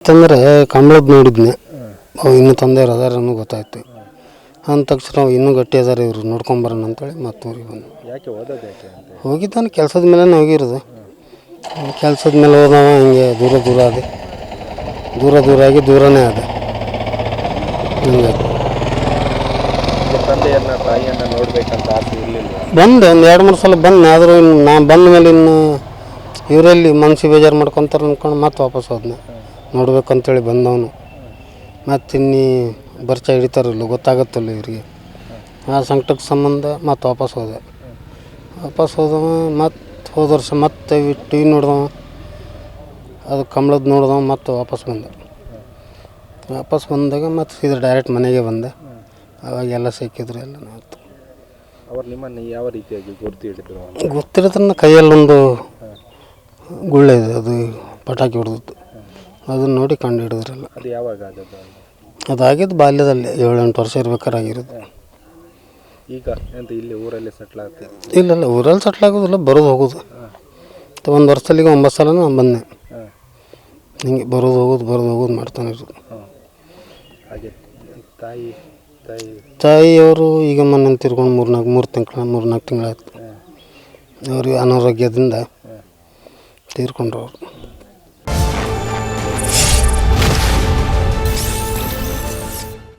ಅಂತಂದ್ರೆ ಕಂಬಳದ ನೋಡಿದ್ನೆ. ಅವು ಇನ್ನೂ ತಂದೆಯವ್ರು ಅದಾರ ಅನ್ನೋ ಗೊತ್ತಾಯ್ತು. ಅಂದ ತಕ್ಷಣ ಅವು ಇನ್ನೂ ಗಟ್ಟಿ ಅದಾರ ಇವರು ನೋಡ್ಕೊಂಬರೋಣ ಅಂತೇಳಿ ಮತ್ತೆ ಊರಿಗೆ ಬಂದು. ಯಾಕೆ ಓದೋದು ಯಾಕೆ ಅಂತ? ಹೋಗಿದ್ದಾನೆ ಕೆಲಸದ ಮೇಲೆ ಹೋಗಿರೋದು. ಕೆಲಸದ ಮೇಲೆ ಹೋದವ ಹಿಂಗೆ ದೂರ ದೂರ ಅದೇ ದೂರ ದೂರ ಆಗಿ ದೂರನೇ ಅದ ಹಿಂಗೆ ನಿಮ್ಮ ತಂದೆಯನ್ನ ತಾಯಿಯನ್ನ ನೋಡ್ಬೇಕಂತ ಆಸೆ ಇರಲಿಲ್ಲ ಬಂದೆ ಒಂದು ಎರಡು ಮೂರು ಸಲ ಬಂದೆ ಆದರೂ ಇನ್ನು ನಾ ಬಂದ ಮೇಲೆ ಇನ್ನು ಇವರಲ್ಲಿ ಮನ್ಸಿಗೆ ಬೇಜಾರು ಮಾಡ್ಕೊತಾರೆ ಅಂದ್ಕೊಂಡು ಮತ್ತೆ ವಾಪಸ್ ಹೋದ್ನೆ. ನೋಡ್ಬೇಕಂತೇಳಿ ಬಂದವನು. ಮತ್ತು ಇನ್ನಿ ಬರ್ಚ ಹಿಡಿತಾರಲ್ಲ ಗೊತ್ತಾಗತ್ತಲ್ಲ ಇವರಿಗೆ. ಆ ಸಂಕಟಕ್ಕೆ ಸಂಬಂಧ ಮತ್ತು ವಾಪಸ್ ಹೋದೆ. ವಾಪಸ್ ಹೋದವ ಮತ್ತೆ ಹೋದ ವರ್ಷ ಮತ್ತೆ ಟಿ ವಿ ನೋಡ್ದವ. ಅದು ಕಮಲದ ನೋಡ್ದವ ಮತ್ತು ವಾಪಸ್ ಬಂದೆ. ವಾಪಸ್ ಬಂದಾಗ ಮತ್ತು ಸೀದಾ ಡೈರೆಕ್ಟ್ ಮನೆಗೆ ಬಂದೆ. ಅವಾಗೆಲ್ಲ ಸಿಕ್ಕಿದ್ರು ಎಲ್ಲ ಆಯ್ತು. ಅವ್ರು ನಿಮ್ಮನ್ನು ಯಾವ ರೀತಿಯಾಗಿ ಗುರ್ತು ಹಿಡಿದ್ರು? ಗೊತ್ತಿರೋದನ್ನ ಕೈಯಲ್ಲೊಂದು ಗುಳ್ಳೆ ಇದೆ ಅದು ಪಟಾಕಿ ಹೊಡೆದದ್ದು. ಅದನ್ನ ನೋಡಿ ಕಂಡು ಹಿಡಿದ್ರಲ್ಲ. ಅದು ಯಾವಾಗ ಆದದ್ದು? ಅದಾಗಿದ್ದು ಬಾಲ್ಯದಲ್ಲಿ ಏಳೆಂಟು ವರ್ಷ ಇರ್ಬೇಕಾರೆ ಆಗಿರೋದು ಈಗ ಎಂತ ಇಲ್ಲಿ ಊರಲ್ಲಿ ಸೆಟ್ಲ್ ಆಗ್ತದೆ ಇಲ್ಲ ಇಲ್ಲ ಊರಲ್ಲಿ ಸೆಟ್ಲ್ ಆಗೋದಿಲ್ಲ ಬರೋದು ಹೋಗೋದು. ಒಂದು ವರ್ಷದಲ್ಲಿ ಈಗ ಒಂಬತ್ತು ಸಲ ನಾನು ಬಂದೆ. ಹಾಂ. ಹಿಂಗೆ ಬರೋದು ಹೋಗೋದು ಬರೋದು ಹೋಗೋದು ಮಾಡ್ತಾನೆ ಇರೋದು. ಹಾಂ. ಹಾಗೆ ತಾಯಿ ತಾಯಿ. ತಾಯಿಯವರು ಈಗ ಮೊನ್ನೆ ತಿರ್ಕೊಂಡು ಮೂರ್ನಾಲ್ಕು ಮೂರು ತಿಂಗಳ ಮೂರ್ನಾಲ್ಕು ತಿಂಗಳಾಯ್ತು. ಹಾಂ. ಅವ್ರಿಗೆ ಅನಾರೋಗ್ಯದಿಂದ ತೀರ್ಕೊಂಡ್ರು ಅವರು.